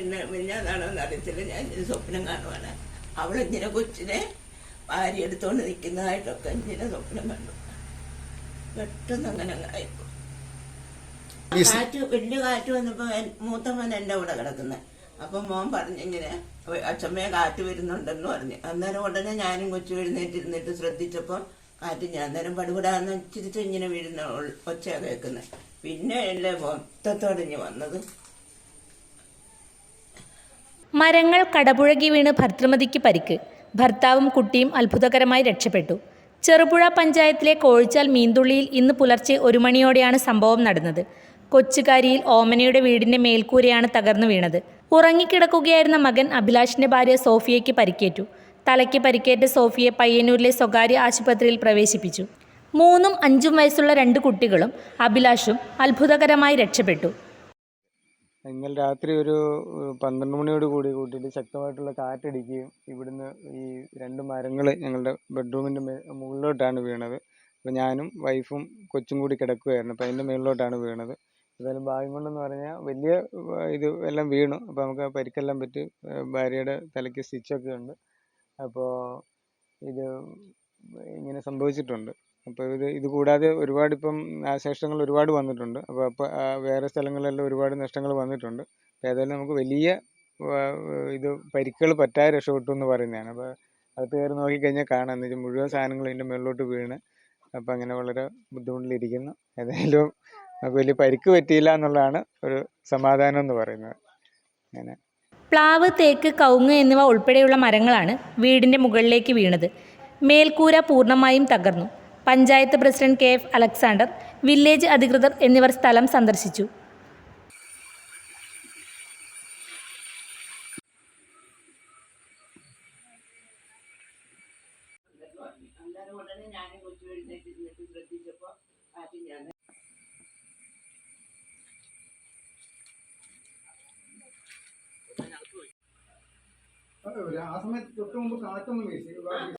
ഇന്ന് മിഞ്ഞാന്നാണോന്ന് അറിയത്തില്ല. ഞാൻ സ്വപ്നം കാണുവാണ്. അവളിങ്ങനെ കൊച്ചിനെ ഭാര്യ എടുത്തോണ്ട് നിൽക്കുന്നതായിട്ടൊക്കെ ഇങ്ങനെ സ്വപ്നം കണ്ടു. പെട്ടെന്ന് അങ്ങനെ ആയിപ്പോ കാറ്റ് വലിയ കാറ്റ് വന്നപ്പോ എൻ- മൂത്ത മോൻ എന്റെ കൂടെ കിടക്കുന്നത് അപ്പൊ മോൻ പറഞ്ഞിങ്ങനെ അച്ഛമ്മയെ കാറ്റ് വരുന്നുണ്ടെന്ന് പറഞ്ഞു. അന്നേരം ഉടനെ ഞാനും കൊച്ചു എഴുന്നേറ്റിരുന്നിട്ട് ശ്രദ്ധിച്ചപ്പോ കാറ്റ് ഞാൻ അന്നേരം പടുപടാന്ന് ചിരിച്ച് ഇങ്ങനെ വീഴുന്ന ഒച്ച കേൾക്കുന്നത് പിന്നെ അല്ലേ മൊത്തത്തോടിഞ്ഞ് വന്നത് മരങ്ങൾ കടപുഴകി വീണ് ഭർത്തൃമതിക്ക് പരിക്ക്. ഭർത്താവും കുട്ടിയും അത്ഭുതകരമായി രക്ഷപ്പെട്ടു. ചെറുപുഴ പഞ്ചായത്തിലെ കോഴിച്ചാൽ മീന്തുള്ളിയിൽ ഇന്ന് പുലർച്ചെ ഒരു മണിയോടെയാണ് സംഭവം നടന്നത്. കൊച്ചുകാരിയിൽ ഓമനയുടെ വീടിന്റെ മേൽക്കൂരയാണ് തകർന്നു വീണത്. ഉറങ്ങിക്കിടക്കുകയായിരുന്ന മകൻ അഭിലാഷിന്റെ ഭാര്യ സോഫിയയ്ക്ക് പരിക്കേറ്റു. തലയ്ക്ക് പരിക്കേറ്റ സോഫിയെ പയ്യന്നൂരിലെ സ്വകാര്യ ആശുപത്രിയിൽ പ്രവേശിപ്പിച്ചു. മൂന്നും അഞ്ചും വയസ്സുള്ള രണ്ട് കുട്ടികളും അഭിലാഷും അത്ഭുതകരമായി രക്ഷപ്പെട്ടു. ഇന്നലെ രാത്രി ഒരു പന്ത്രണ്ട് മണിയോട് കൂടി കൂട്ടിയിട്ട് ശക്തമായിട്ടുള്ള കാറ്റടിക്കുകയും ഇവിടുന്ന് ഈ രണ്ട് മരങ്ങൾ ഞങ്ങളുടെ ബെഡ്റൂമിന്റെ മുകളിലോട്ടാണ് വീണത്. അപ്പോൾ ഞാനും വൈഫും കൊച്ചും കൂടി കിടക്കുകയായിരുന്നു അപ്പോൾ അതിന്റെ മുകളിലോട്ടാണ് വീണത്. ഏതായാലും ഭാഗ്യം കൊണ്ടെന്ന് പറഞ്ഞാൽ വലിയ ഇത് എല്ലാം വീണു. അപ്പോൾ നമുക്ക് പരിക്കെല്ലാം പറ്റി ഭാര്യയുടെ തലയ്ക്ക് സ്റ്റിച്ചൊക്കെ ഉണ്ട്. അപ്പോൾ ഇത് ഇങ്ങനെ സംഭവിച്ചിട്ടുണ്ട്. അപ്പോൾ ഇത് ഇത് കൂടാതെ ഒരുപാട് ഇപ്പം നാശനഷ്ടങ്ങൾ ഒരുപാട് വന്നിട്ടുണ്ട്. അപ്പോൾ അപ്പോൾ വേറെ സ്ഥലങ്ങളിലെല്ലാം ഒരുപാട് നഷ്ടങ്ങൾ വന്നിട്ടുണ്ട്. ഏതായാലും നമുക്ക് വലിയ ഇത് പരിക്കുകൾ പറ്റാതെ രക്ഷപ്പെട്ടു എന്ന് പറയുന്നതാണ്. അപ്പോൾ അകത്ത് കയറി നോക്കിക്കഴിഞ്ഞാൽ കാണാം. എന്ന് വെച്ചാൽ മുഴുവൻ സാധനങ്ങൾ ഇതിന്റെ മുകളിലോട്ട് വീണ്. അപ്പോൾ അങ്ങനെ വളരെ ബുദ്ധിമുട്ടിലിരിക്കുന്നു. ഏതായാലും നമുക്ക് വലിയ പരിക്ക് പറ്റിയില്ല എന്നുള്ളതാണ് ഒരു സമാധാനം എന്ന് പറയുന്നത്. അങ്ങനെ. പ്ലാവ് തേക്ക് കവുങ്ങ് എന്നിവ ഉൾപ്പെടെയുള്ള മരങ്ങളാണ് വീടിന്റെ മുകളിലേക്ക് വീണത്. മേൽക്കൂര പൂർണമായും തകർന്നു. Panchayat president K F Alexander village അധികൃതർ എന്നിവർ സ്ഥലം സന്ദർശിച്ചു. ആ സമയത്ത് തൊട്ട് മുമ്പ് കാറ്റൊന്നും വീശി